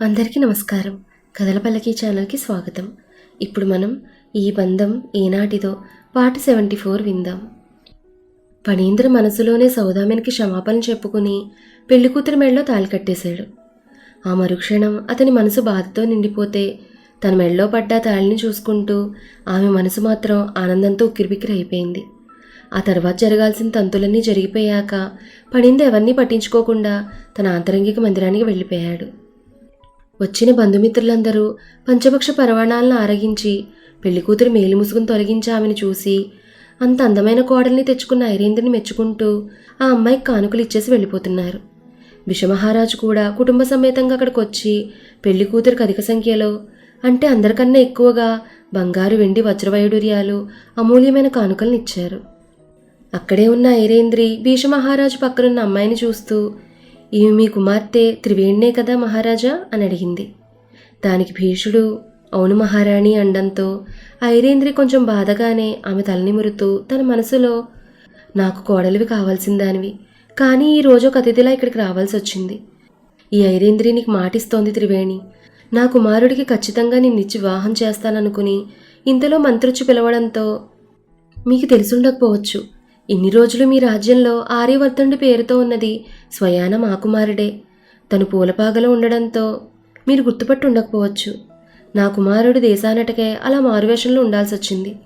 అందరికీ నమస్కారం. కథల పల్లకి ఛానల్కి స్వాగతం. ఇప్పుడు మనం ఈ బంధం ఏనాటిదో పాట సెవెంటీ ఫోర్ విందాం. ఫణీంద్ర మనసులోనే సౌదామెనికి క్షమాపణ చెప్పుకుని పెళ్ళి కూతురి మెడలో తాళి కట్టేశాడు. ఆ మరుక్షణం అతని మనసు బాధతో నిండిపోతే తన మెడలో పడ్డ తాళిని చూసుకుంటూ ఆమె మనసు మాత్రం ఆనందంతో ఉక్కిరిబిక్కిరి అయిపోయింది. ఆ తర్వాత జరగాల్సిన తంతులన్నీ జరిగిపోయాక పడింది ఎవరిని పట్టించుకోకుండా తన ఆంతరంగిక మందిరానికి వెళ్ళిపోయాడు. వచ్చిన బంధుమిత్రులందరూ పంచపక్ష పరవాణాలను ఆరగించి పెళ్ళికూతురు మేలు ముసుగును తొలగించి ఆమెను చూసి అంత అందమైన కోడల్ని తెచ్చుకున్న ఐరేంద్రుని మెచ్చుకుంటూ ఆ అమ్మాయికి కానుకలు ఇచ్చేసి వెళ్ళిపోతున్నారు. విషమహారాజు కూడా కుటుంబ సమేతంగా అక్కడికి వచ్చి పెళ్ళి కూతురికి అధిక సంఖ్యలో అంటే అందరికన్నా ఎక్కువగా బంగారు వెండి వజ్రవైడూర్యాలు అమూల్యమైన కానుకలను ఇచ్చారు. అక్కడే ఉన్న ఐరేంద్రి భీషమహారాజు పక్కనున్న అమ్మాయిని చూస్తూ ఈమె మీ కుమార్తె త్రివేణే కదా మహారాజా? అని అడిగింది. దానికి భీషుడు అవును మహారాణి అండంతో ఐరేంద్రి కొంచెం బాధగానే ఆమె తలనిమురుతూ తన మనసులో నాకు కోడలివి కావాల్సిన దానివి కానీ ఈ రోజు ఒక అతిథిలా ఇక్కడికి రావాల్సి వచ్చింది. ఈ ఐరేంద్రి నీకు మాటిస్తోంది త్రివేణి. నా కుమారుడికి ఖచ్చితంగా నిన్నిచ్చి వివాహం చేస్తాననుకుని ఇంతలో మంత్రొచ్చి పిలవడంతో మీకు తెలుసుండకపోవచ్చు. ఇన్ని రోజులు మీ రాజ్యంలో ఆర్యవర్ధనుడి పేరుతో ఉన్నది స్వయాన మా కుమారుడే తను పూలపాగలో ఉండడంతో మీరు గుర్తుపట్టు ఉండకపోవచ్చు. నా కుమారుడు దేశానటకే అలా మారువేషంలో ఉండాల్సి వచ్చింది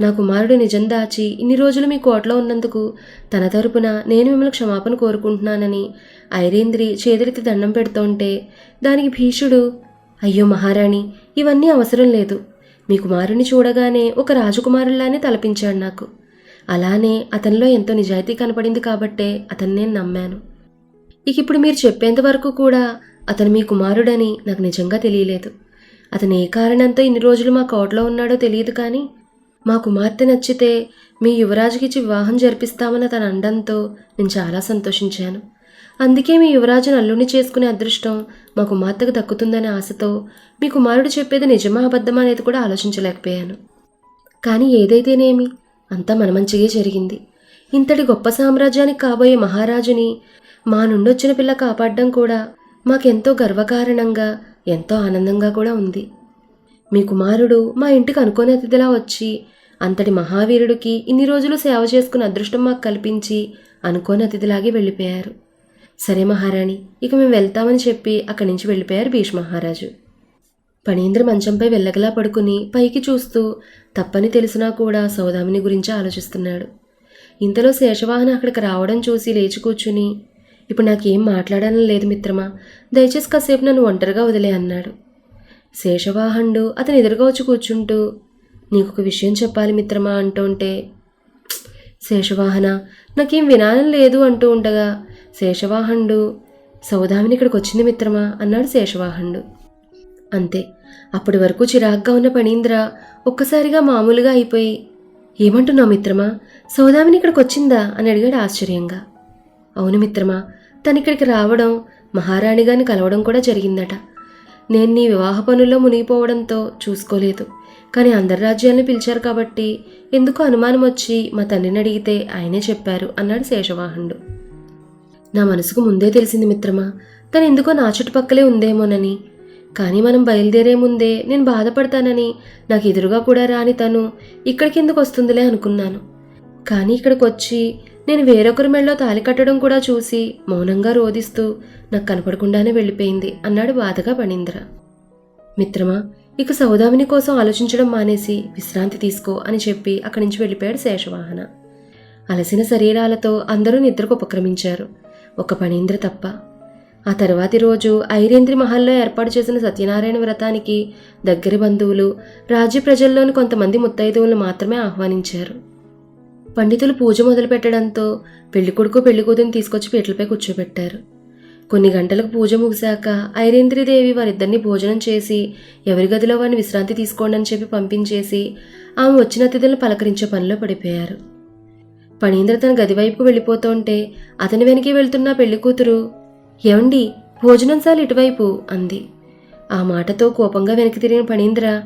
నా కుమారుడు నిజం దాచి ఇన్ని రోజులు మీ కోటలో ఉన్నందుకు తన తరపున నేను మిమ్మల్ని క్షమాపణ కోరుకుంటున్నానని ఐరేంద్రి చేతులెత్తి దండం పెడుతోంటే దానికి భీషుడు అయ్యో మహారాణి ఇవన్నీ అవసరం లేదు. మీ కుమారుని చూడగానే ఒక రాజకుమారుల్లానే తలపించాడు నాకు. అలానే అతనిలో ఎంతో నిజాయితీ కనపడింది కాబట్టే అతన్ని నేను నమ్మాను. ఇక ఇప్పుడు మీరు చెప్పేంత వరకు కూడా అతను మీ కుమారుడని నాకు నిజంగా తెలియలేదు. అతను ఏ కారణంతో ఇన్ని రోజులు మా కోటలో ఉన్నాడో తెలియదు కానీ మా కుమార్తె నచ్చితే మీ యువరాజుకిచ్చి వివాహం జరిపిస్తామని తన అండంతో నేను చాలా సంతోషించాను. అందుకే మీ యువరాజును అల్లుని చేసుకునే అదృష్టం మా కుమార్తెకు దక్కుతుందనే ఆశతో మీ కుమారుడు చెప్పేది నిజమా అబద్ధమా అనేది కూడా ఆలోచించలేకపోయాను. కానీ ఏదైతేనేమి? అంతా మన మంచిగా జరిగింది. ఇంతటి గొప్ప సామ్రాజ్యానికి కాబోయే మహారాజుని మా నుండొచ్చిన పిల్ల కాపాడడం కూడా మాకెంతో గర్వకారణంగా ఎంతో ఆనందంగా కూడా ఉంది. మీ కుమారుడు మా ఇంటికి అనుకోని అతిథిలా వచ్చి అంతటి మహావీరుడికి ఇన్ని రోజులు సేవ చేసుకున్న అదృష్టం మాకు కల్పించి అనుకోని అతిథిలాగే వెళ్ళిపోయారు. సరే మహారాణి ఇక మేము వెళ్తామని చెప్పి అక్కడి నుంచి వెళ్ళిపోయారు భీష్ మహారాజు. పణీంద్ర మంచంపై వెళ్ళగలా పడుకుని పైకి చూస్తూ తప్పని తెలిసినా కూడా సౌదామిని గురించి ఆలోచిస్తున్నాడు. ఇంతలో శేషవాహన అక్కడికి రావడం చూసి లేచి కూర్చుని ఇప్పుడు నాకేం మాట్లాడాలని లేదు మిత్రమా దయచేసి కాసేపు నన్ను ఒంటరిగా వదిలే అన్నాడు. శేషవాహనుడు అతను ఎదురుగా వచ్చి కూర్చుంటూ నీకు ఒక విషయం చెప్పాలి మిత్రమా అంటుంటే ఉంటే శేషవాహన నాకేం వినాలని లేదు అంటూ ఉండగా శేషవాహనుడు సౌదామిని ఇక్కడికి వచ్చింది మిత్రమా అన్నాడు శేషవాహనుడు. అంతే అప్పటి వరకు చిరాగ్గా ఉన్న పణీంద్ర ఒక్కసారిగా మామూలుగా అయిపోయి ఏమంటున్నావు మిత్రమా? సౌదామిని ఇక్కడికి వచ్చిందా? అని అడిగాడు ఆశ్చర్యంగా. అవును మిత్రమా తను ఇక్కడికి రావడం మహారాణి గారిని కలవడం కూడా జరిగిందట. నేను నీ వివాహ పనుల్లో మునిగిపోవడంతో చూసుకోలేదు. కానీ అందరి రాజ్యాలను పిలిచారు కాబట్టి ఎందుకు అనుమానం వచ్చి మా తండ్రిని అడిగితే ఆయనే చెప్పారు అన్నాడు శేషవాహనుడు. నా మనసుకు ముందే తెలిసింది మిత్రమా తను ఎందుకో నా చుట్టుపక్కలే ఉందేమోనని కానీ మనం బయలుదేరే ముందే నేను బాధపడతానని నాకు ఎదురుగా కూడా రాని తను ఇక్కడికి ఎందుకు వస్తుందిలే అనుకున్నాను. కానీ ఇక్కడికి వచ్చి నేను వేరొకరి మెళ్ళలో తాలి కట్టడం కూడా చూసి మౌనంగా రోదిస్తూ నాకు కనపడకుండానే వెళ్ళిపోయింది అన్నాడు బాధగా పణీంద్ర. మిత్రమా ఇక సౌదామిని కోసం ఆలోచించడం మానేసి విశ్రాంతి తీసుకో అని చెప్పి అక్కడి నుంచి వెళ్ళిపోయాడు శేషవాహన. అలసిన శరీరాలతో అందరూ నిద్రకు ఉపక్రమించారు. ఒక పణీంద్ర తప్ప ఆ తర్వాతి రోజు ఐరేంద్రి మహల్లో ఏర్పాటు చేసిన సత్యనారాయణ వ్రతానికి దగ్గరి బంధువులు రాజ్య ప్రజల్లోని కొంతమంది ముత్తైదువులు మాత్రమే ఆహ్వానించారు. పండితులు పూజ మొదలుపెట్టడంతో పెళ్ళికొడుకు పెళ్ళికూతుని తీసుకొచ్చి పీటలపై కూర్చోబెట్టారు. కొన్ని గంటలకు పూజ ముగిశాక ఐరేంద్రిదేవి వారిద్దరిని భోజనం చేసి ఎవరి గదిలో వారిని విశ్రాంతి తీసుకోండి అని చెప్పి పంపించేసి ఆమె వచ్చిన అతిథులను పలకరించే పనిలో పడిపోయారు. పణీంద్ర తన గది వైపు వెళ్ళిపోతుంటే అతని వెనకే వెళ్తున్న పెళ్ళి కూతురు ఏమండి? భోజనం సార్లు ఇటువైపు అంది. ఆ మాటతో కోపంగా వెనక్కి తిరిగిన పణీంద్ర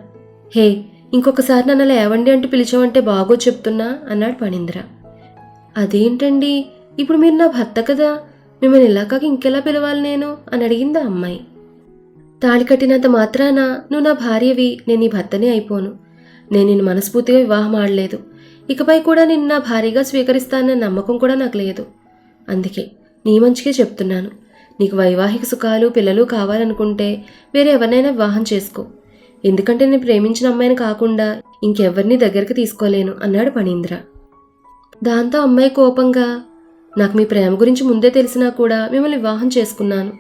హే ఇంకొకసారి నన్ను లేవండి అంటూ పిలిచావంటే బాగో చెప్తున్నా అన్నాడు పణీంద్ర. అదేంటండి? ఇప్పుడు మీరు నా భర్త కదా మిమ్మల్ని ఇలా కాక ఇంకెలా పిలవాలి నేను? అని అడిగింది ఆ అమ్మాయి. తాళి కట్టినంత మాత్రాన నువ్వు నా భార్యవి నేను నీ భర్తనే అయిపోను. నేను నిన్ను మనస్ఫూర్తిగా వివాహం ఆడలేదు. ఇకపై కూడా నిన్ను నా భార్యగా స్వీకరిస్తానన్న నమ్మకం కూడా నాకు లేదు. అందుకే నీ మంచిగా చెప్తున్నాను. నీకు వైవాహిక సుఖాలు పిల్లలు కావాలనుకుంటే వేరే ఎవరినైనా వివాహం చేసుకో. ఎందుకంటే నేను ప్రేమించిన అమ్మాయిని కాకుండా ఇంకెవరిని దగ్గరికి తీసుకోలేను అన్నాడు పణీంద్ర. దాంతో అమ్మాయి కోపంగా నాకు మీ ప్రేమ గురించి ముందే తెలిసినా కూడా మిమ్మల్ని వివాహం చేసుకున్నాను.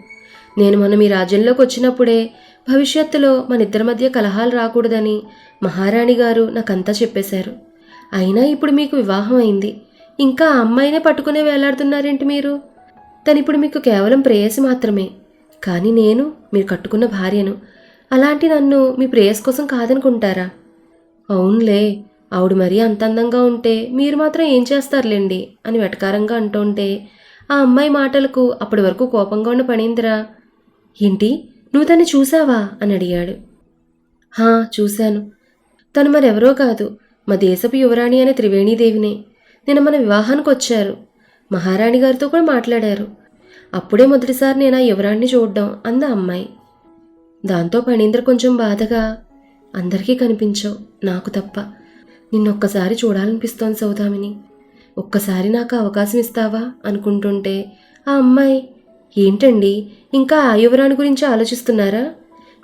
నేను మొన్న మీ రాజ్యంలోకి వచ్చినప్పుడే భవిష్యత్తులో మన ఇద్దరి మధ్య కలహాలు రాకూడదని మహారాణి గారు నాకంతా చెప్పేశారు. అయినా ఇప్పుడు మీకు వివాహం అయింది. ఇంకా ఆ అమ్మాయినే పట్టుకునే వేలాడుతున్నారేంటి మీరు? తను ఇప్పుడు మీకు కేవలం ప్రేయసి మాత్రమే. కానీ నేను మీరు కట్టుకున్న భార్యను అలాంటి నన్ను మీ ప్రేయస్ కోసం కాదనుకుంటారా? అవునులే ఆవిడ మరీ అంత అందంగా ఉంటే మీరు మాత్రం ఏం చేస్తారులేండి అని వెటకారంగా అంటుంటే ఆ అమ్మాయి మాటలకు అప్పటి వరకు కోపంగా ఉన్న పణీంద్రా ఏంటి నువ్వు తన్ని చూసావా? అని అడిగాడు. హా చూశాను. తను మరెవరో కాదు మా దేశపు యువరాణి అనే త్రివేణీదేవినే. నిన్న మన వివాహానికి వచ్చారు. మహారాణి గారితో కూడా మాట్లాడారు. అప్పుడే మొదటిసారి నేను ఆ యువరాణిని చూడడం అంద అమ్మాయి. దాంతో పణీంద్ర కొంచెం బాధగా అందరికీ కనిపించవు నాకు తప్ప. నిన్నొక్కసారి చూడాలనిపిస్తోంది సౌదామిని. ఒక్కసారి నాకు అవకాశం ఇస్తావా? అనుకుంటుంటే ఆ అమ్మాయి ఏంటండి ఇంకా ఆ యువరాణి గురించి ఆలోచిస్తున్నారా?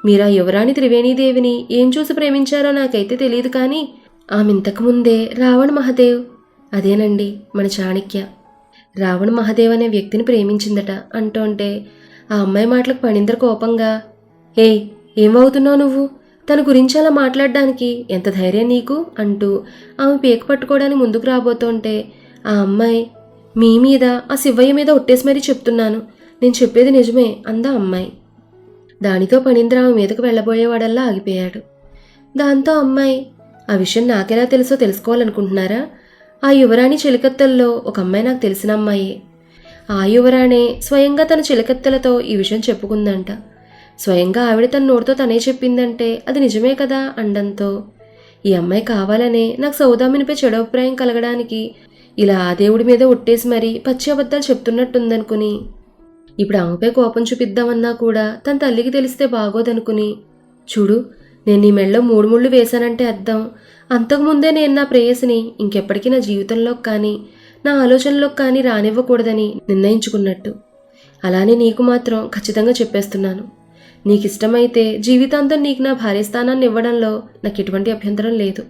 మీరు ఆ యువరాణి త్రివేణీదేవిని ఏం చూసి ప్రేమించారో నాకైతే తెలియదు కానీ ఆమె ఇంతకు ముందే రావణ మహదేవ్. అదేనండి మన చాణక్య. రావణ మహాదేవ్ అనే వ్యక్తిని ప్రేమించిందట. అంటోంటే ఆ అమ్మాయి మాటలకు పణింద్ర కోపంగా ఏ ఏమవుతున్నావు నువ్వు? తన గురించి అలా మాట్లాడడానికి ఎంత ధైర్యం నీకు? అంటూ ఆమె పీక పట్టుకోవడానికి ముందుకు రాబోతుంటే ఆ అమ్మాయి మీ మీద ఆ శివయ్య మీద ఒట్టేసి మరీ చెప్తున్నాను. నేను చెప్పేది నిజమే అందా అమ్మాయి. దానితో పణీంద్ర ఆమె మీదకు వెళ్ళబోయేవాడల్లా ఆగిపోయాడు. దాంతో అమ్మాయి ఆ విషయం నాకెలా తెలుసో తెలుసుకోవాలనుకుంటున్నారా? ఆ యువరాణి చిలకత్తెల్లో ఒక అమ్మాయి నాకు తెలిసిన అమ్మాయే. ఆ యువరాణే స్వయంగా తన చిలకత్తెలతో ఈ విషయం చెప్పుకుందంట. స్వయంగా ఆవిడ తన నోటితో తనే చెప్పిందంటే అది నిజమే కదా అండంతో. ఈ అమ్మాయి కావాలనే నాకు సౌదామినిపై చెడు అభిప్రాయం కలగడానికి ఇలా ఆ దేవుడి మీద ఒట్టేసి మరీ పచ్చి అబద్ధాలు చెప్తున్నట్టుందనుకుని. ఇప్పుడు ఆమెపై కోపం చూపిద్దామన్నా కూడా తన తల్లికి తెలిస్తే బాగోదనుకుని. చూడు నేను నీ మెళ్ళలో మూడు ముళ్ళు వేశానంటే అర్థం. అంతకుముందే నేను నా ప్రేయసిని ఇంకెప్పటికీ నా జీవితంలోకి కానీ నా ఆలోచనలోకి కానీ రానివ్వకూడదని నిర్ణయించుకున్నట్టు. అలానే నీకు మాత్రం ఖచ్చితంగా చెప్పేస్తున్నాను. నీకు ఇష్టమైతే జీవితాంతం నీకు నా భార్య స్థానాన్ని ఇవ్వడంలో నాకు ఎటువంటి అభ్యంతరం లేదు.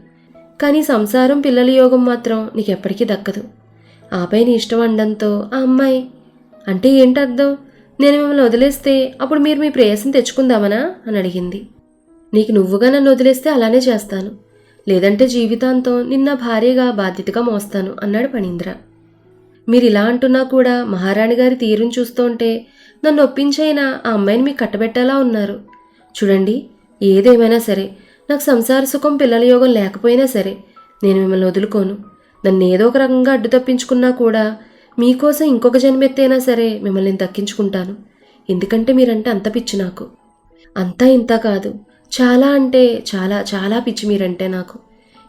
కానీ సంసారం పిల్లల యోగం మాత్రం నీకు ఎప్పటికీ దక్కదు. ఆపై నీ ఇష్టం అండంతో ఆ అమ్మాయి అంటే ఏంటి అర్థం నేను మిమ్మల్ని వదిలేస్తే అప్పుడు మీరు మీ ప్రేయస్ని తెచ్చుకుందామనా? అని అడిగింది. నీకు నువ్వుగా నన్ను వదిలేస్తే అలానే చేస్తాను. లేదంటే జీవితాంతం నిన్న భార్యగా బాధ్యతగా మోస్తాను అన్నాడు పణీంద్ర. మీరు ఇలా అంటున్నా కూడా మహారాణి గారి తీరుని చూస్తుంటే నన్ను ఒప్పించైనా ఆ అమ్మాయిని మీకు కట్టబెట్టేలా ఉన్నారు. చూడండి ఏదేమైనా సరే నాకు సంసార సుఖం పిల్లల యోగం లేకపోయినా సరే నేను మిమ్మల్ని వదులుకోను. నన్ను ఏదో ఒక రకంగా అడ్డు తప్పించుకున్నా కూడా మీకోసం ఇంకొక జన్మెత్తైనా సరే మిమ్మల్ని దక్కించుకుంటాను. ఎందుకంటే మీరంటే అంత పిచ్చి నాకు. అంతా ఇంత కాదు. చాలా అంటే చాలా చాలా పిచ్చి మీరంటే నాకు.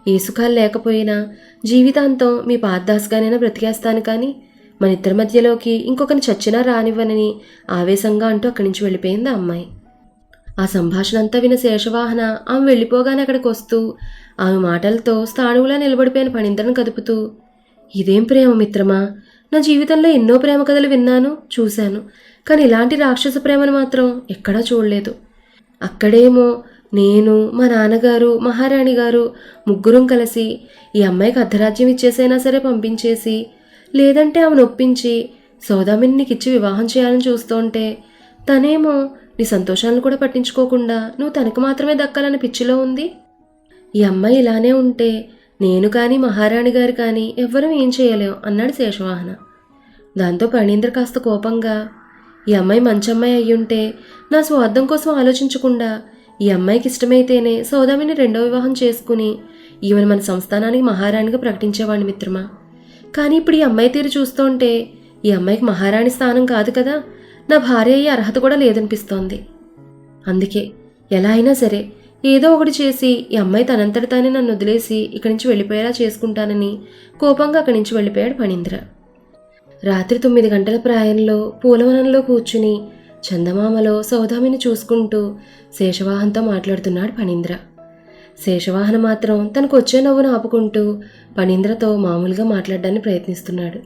ఏసుకాలు లేకపోయినా జీవితాంతం మీ పాదదాసుగానైనా బ్రతికేస్తాను కానీ మన ఇద్దరి మధ్యలోకి ఇంకొకరిని చచ్చినా రానివ్వనని ఆవేశంగా అంటూ అక్కడి నుంచి వెళ్ళిపోయింది ఆ అమ్మాయి. ఆ సంభాషణ అంతా విన శేషవాహన ఆమె వెళ్ళిపోగానే అక్కడికి వస్తూ ఆమె మాటలతో స్థాణువులా నిలబడిపోయిన పణింద్రను కదుపుతూ ఇదేం ప్రేమ మిత్రమా? నా జీవితంలో ఎన్నో ప్రేమ కథలు విన్నాను చూశాను. కానీ ఇలాంటి రాక్షస ప్రేమను మాత్రం ఎక్కడా చూడలేదు. అక్కడేమో నేను మా నాన్నగారు మహారాణి గారు ముగ్గురం కలిసి ఈ అమ్మాయికి అర్ధరాజ్యం ఇచ్చేసైనా సరే పంపించేసి లేదంటే ఆమెను ఒప్పించి సౌదామిని నీకు ఇచ్చి వివాహం చేయాలని చూస్తుంటే తనేమో నీ సంతోషాలను కూడా పట్టించుకోకుండా నువ్వు తనకు మాత్రమే దక్కాలని పిచ్చిలో ఉంది? ఈ అమ్మాయి ఇలానే ఉంటే నేను కానీ మహారాణి గారు కానీ ఎవ్వరూ ఏం చేయలేం అన్నాడు శేషవాహన. దాంతో పణీంద్ర కాస్త కోపంగా ఈ అమ్మాయి మంచి అమ్మాయి అయ్యుంటే నా స్వార్థం కోసం ఆలోచించకుండా ఈ అమ్మాయికి ఇష్టమైతేనే సౌదామిని రెండో వివాహం చేసుకుని ఈమెను మన సంస్థానానికి మహారాణిగా ప్రకటించేవాడిని మిత్రమా? కానీ ఇప్పుడు ఈ అమ్మాయి తీరు చూస్తుంటే ఈ అమ్మాయికి మహారాణి స్థానం కాదు కదా? నా భార్య అయ్యే అర్హత కూడా లేదనిపిస్తోంది. అందుకే ఎలా అయినా సరే ఏదో ఒకటి చేసి ఈ అమ్మాయి తనంతటి తానే నన్ను వదిలేసి ఇక్కడి నుంచి వెళ్ళిపోయేలా చేసుకుంటానని కోపంగా అక్కడి నుంచి వెళ్ళిపోయాడు ఫణీంద్ర రాత్రి తొమ్మిది గంటల ప్రాయంలో పూలవనంలో కూర్చుని చందమామలో సౌదామిని చూసుకుంటూ శేషవాహన్తో మాట్లాడుతున్నాడు పనీంద్ర. శేషవాహన మాత్రం తనకు వచ్చే నవ్వును ఆపుకుంటూ పనీంద్రతో మామూలుగా మాట్లాడడానికి ప్రయత్నిస్తున్నాడు.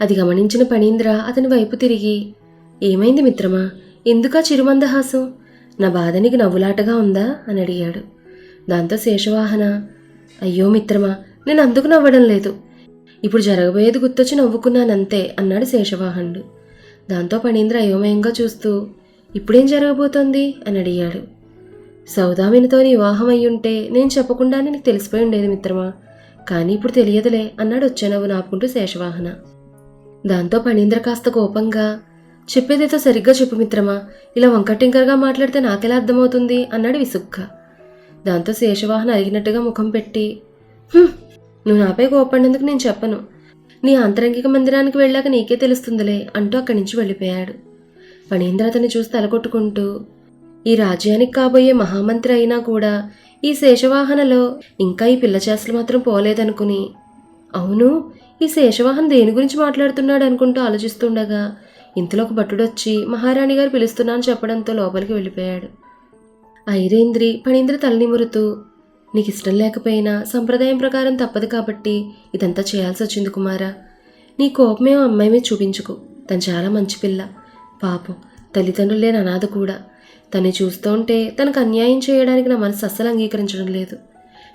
అది గమనించిన పనీంద్ర అతని వైపు తిరిగి ఏమైంది మిత్రమా? ఎందుకా చిరుమందహాసం? నా బాధ నీకు నవ్వులాటగా ఉందా? అని అడిగాడు. దాంతో శేషవాహన అయ్యో మిత్రమా నేను అందుకు నవ్వడం లేదు. ఇప్పుడు జరగబోయేది గుర్తొచ్చి నవ్వుకున్నానంతే అన్నాడు శేషవాహనుడు. దాంతో పణీంద్ర అయోమయంగా చూస్తూ ఇప్పుడేం జరగబోతోంది? అని అడిగాడు. సౌదామినితో నీ వివాహం అయ్యుంటే నేను చెప్పకుండానే నీకు తెలిసిపోయి ఉండేది మిత్రమా? కానీ ఇప్పుడు తెలియదులే అన్నాడు వచ్చేనవ్వు నాపుకుంటూ శేషవాహన. దాంతో పణీంద్ర కాస్త కోపంగా చెప్పేదేదో సరిగ్గా చెప్పు మిత్రమా ఇలా వంకటింకరగా మాట్లాడితే నాకెలా అర్థమవుతుంది? అన్నాడు విసుగ్గా దాంతో శేషవాహన అరిగినట్టుగా ముఖం పెట్టి నువ్వు నాపై కోపడినందుకు నేను చెప్పను. నీ ఆంతరంగిక మందిరానికి వెళ్ళాక నీకే తెలుస్తుందిలే అంటూ అక్కడి నుంచి వెళ్ళిపోయాడు. ఫణీంద్ర అతన్ని చూసి తలకొట్టుకుంటూ ఈ రాజ్యానికి కాబోయే మహామంత్రి అయినా కూడా ఈ శేషవాహనలో ఇంకా ఈ పిల్ల చేసలు మాత్రం పోలేదనుకుని అవును ఈ శేషవాహన్ దేని గురించి మాట్లాడుతున్నాడు అనుకుంటూ ఆలోచిస్తుండగా ఇంతలో ఒక భట్టుడొచ్చి మహారాణి గారు పిలుస్తున్నాను చెప్పడంతో లోపలికి వెళ్ళిపోయాడు. ఐరేంద్రి పణీంద్ర తలనిమురుతూ నీకు ఇష్టం లేకపోయినా సంప్రదాయం ప్రకారం తప్పదు కాబట్టి ఇదంతా చేయాల్సి వచ్చింది కుమారా. నీ కోపమేమో అమ్మాయి మీద చూపించుకు. తను చాలా మంచి పిల్ల. పాపం తల్లిదండ్రులు లేని అనాథ కూడా. తను చూస్తూ ఉంటే తనకు అన్యాయం చేయడానికి నా మనసు అస్సలు అంగీకరించడం లేదు.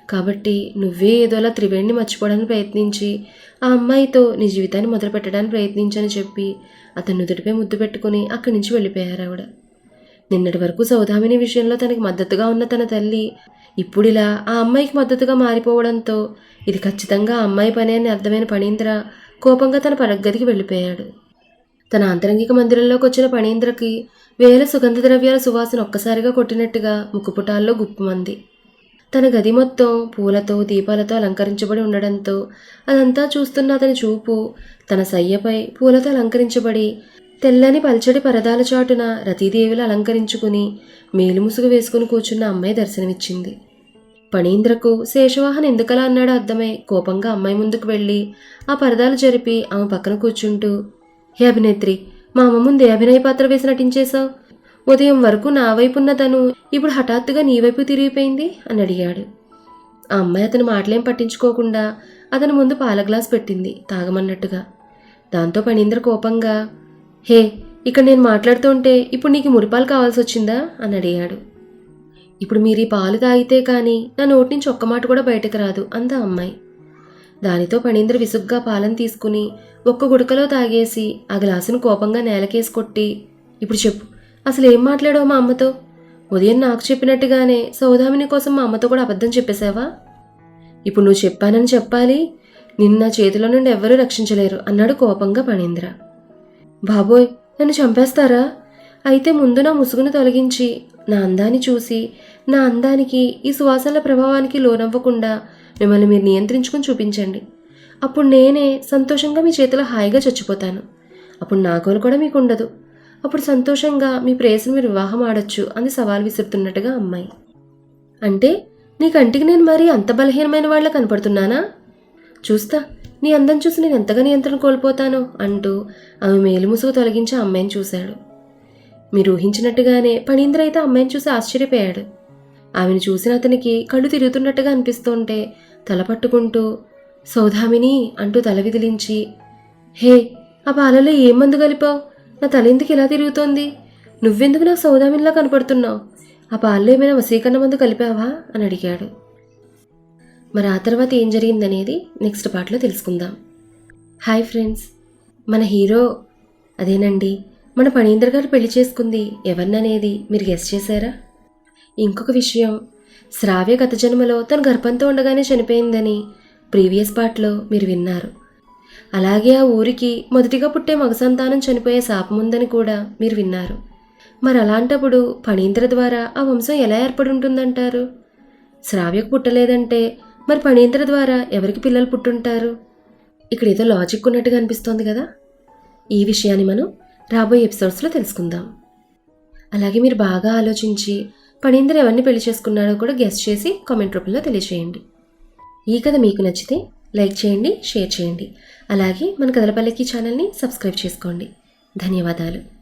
కాబట్టి నువ్వే ఏదోలా త్రివేణిని మర్చిపోవడానికి ప్రయత్నించి ఆ అమ్మాయితో నీ జీవితాన్ని మొదలుపెట్టడానికి ప్రయత్నించని చెప్పి అతను నుదుటిపై ముద్దు పెట్టుకుని అక్కడి నుంచి వెళ్ళిపోయారు ఆవిడ. నిన్నటి వరకు సౌదామిని విషయంలో తనకి మద్దతుగా ఉన్న తన తల్లి ఇప్పుడిలా ఆ అమ్మాయికి మద్దతుగా మారిపోవడంతో ఇది ఖచ్చితంగా ఆ అమ్మాయి పని అని అర్థమైన పణీంద్ర కోపంగా తన పరగదికి వెళ్ళిపోయాడు. తన ఆంతరంగిక మందిరంలోకి వచ్చిన పణీంద్రకి వేల సుగంధ ద్రవ్యాల సువాసన ఒక్కసారిగా కొట్టినట్టుగా ముక్కుపుటాల్లో గుప్పుమంది. తన గది మొత్తం పూలతో దీపాలతో అలంకరించబడి ఉండడంతో అదంతా చూస్తున్న అతని చూపు తన సయ్యపై పూలతో అలంకరించబడి తెల్లని పల్చడి పరదాల చాటున రతీదేవులు అలంకరించుకుని మేలుముసుగు వేసుకుని కూర్చున్న అమ్మాయి దర్శనమిచ్చింది. పణీంద్రకు శేషవాహన్ ఎందుకలా అన్నాడో అర్థమై కోపంగా అమ్మాయి ముందుకు వెళ్ళి ఆ పరదాలు జరిపి ఆమె పక్కన కూర్చుంటూ హే అభినేత్రి మా అమ్మ ముందు ఏ అభినయ పాత్ర వేసి నటించేశావు. ఉదయం వరకు నా వైపు ఉన్న తను ఇప్పుడు హఠాత్తుగా నీ వైపు తిరిగిపోయింది? అని అడిగాడు. ఆ అమ్మాయి అతని మాటలేం పట్టించుకోకుండా అతని ముందు పాల గ్లాస్ పెట్టింది తాగమన్నట్టుగా. దాంతో పణీంద్ర కోపంగా హే ఇక్కడ నేను మాట్లాడుతుంటే ఇప్పుడు నీకు మురిపాలు కావాల్సి వచ్చిందా అని అడిగాడు. ఇప్పుడు మీరు ఈ పాలు తాగితే కానీ నా నోటి నుంచి ఒక్క మాట కూడా బయటకు రాదు అందా అమ్మాయి. దానితో పణీంద్ర విసుగ్గా పాలను తీసుకుని ఒక్క గుడకలో తాగేసి ఆ గ్లాసును కోపంగా నేలకేసి కొట్టి ఇప్పుడు చెప్పు అసలు ఏం మాట్లాడావు మా అమ్మతో? ఉదయం నాకు చెప్పినట్టుగానే సౌదామిని కోసం మా అమ్మతో కూడా అబద్ధం చెప్పేశావా? ఇప్పుడు నువ్వు చెప్పానని చెప్పాలి నిన్న చేతిలో నుండి ఎవ్వరూ రక్షించలేరు అన్నాడు కోపంగా పణీంద్ర. బాబోయ్ నన్ను చంపేస్తారా? అయితే ముందు నా ముసుగును తొలగించి నా అందాన్ని చూసి నా అందానికి ఈ సువాసనల ప్రభావానికి లోనవ్వకుండా మిమ్మల్ని మీరు నియంత్రించుకుని చూపించండి. అప్పుడు నేనే సంతోషంగా మీ చేతిలో హాయిగా చచ్చిపోతాను. అప్పుడు నా గోలు కూడా మీకు ఉండదు అప్పుడు సంతోషంగా మీ ప్రేయసును మీరు వివాహం ఆడొచ్చు అని సవాల్ విసురుతున్నట్టుగా అమ్మాయి. అంటే నీ కంటికి నేను మరి అంత బలహీనమైన వాళ్ళ కనపడుతున్నానా? చూస్తా. నీ అందం చూసి నేను ఎంతగా నియంత్రణ కోల్పోతానో? అంటూ ఆమె మేలుముసుగు తొలగించి ఆ అమ్మాయిని చూశాడు. మీరు ఊహించినట్టుగానే పణీంద్ర అయితే అమ్మాయిని చూసి ఆశ్చర్యపోయాడు. ఆమెను చూసిన అతనికి కళ్ళు తిరుగుతున్నట్టుగా అనిపిస్తుంటే తల పట్టుకుంటూ సౌదామిని అంటూ తల విదిలించి హే ఆ పాలలో ఏం మందు కలిపావు? నా తల ఎందుకు ఇలా తిరుగుతోంది? నువ్వెందుకు నాకు సౌదామినిలా కనపడుతున్నావు? ఆ పాలలో ఏమైనా వసీకరణ మందు కలిపావా? అని అడిగాడు. మరి ఆ తర్వాత ఏం జరిగిందనేది నెక్స్ట్ పార్ట్లో తెలుసుకుందాం. హాయ్ ఫ్రెండ్స్ మన హీరో అదేనండి మన పణీంద్ర గారు పెళ్ళి చేసుకుంది ఎవరిననేది మీరు గెస్ చేశారా? ఇంకొక విషయం శ్రావ్య గత జన్మలో తన గర్భంతో ఉండగానే చనిపోయిందని ప్రీవియస్ పార్ట్లో మీరు విన్నారు. అలాగే ఆ ఊరికి మొదటిగా పుట్టే మగ సంతానం చనిపోయే శాపం ఉందని కూడా మీరు విన్నారు. మరి అలాంటప్పుడు పణీంద్ర ద్వారా ఆ వంశం ఎలా ఏర్పడి ఉంటుందంటారు? శ్రావ్యకు పుట్టలేదంటే మరి పణీంద్ర ద్వారా ఎవరికి పిల్లలు పుట్టుంటారు? ఇక్కడ ఏదో లాజిక్ ఉన్నట్టుగా అనిపిస్తోంది కదా. ఈ విషయాన్ని మనం రాబోయే ఎపిసోడ్స్లో తెలుసుకుందాం. అలాగే మీరు బాగా ఆలోచించి పణీంద్ర ఎవరిని పెళ్ళి చేసుకున్నాడో కూడా గెస్ట్ చేసి కామెంట్ రూపంలో తెలియజేయండి ఈ కథ మీకు నచ్చితే లైక్ చేయండి షేర్ చేయండి. అలాగే మన కథలపల్లెకి ఛానల్ని సబ్స్క్రైబ్ చేసుకోండి. ధన్యవాదాలు.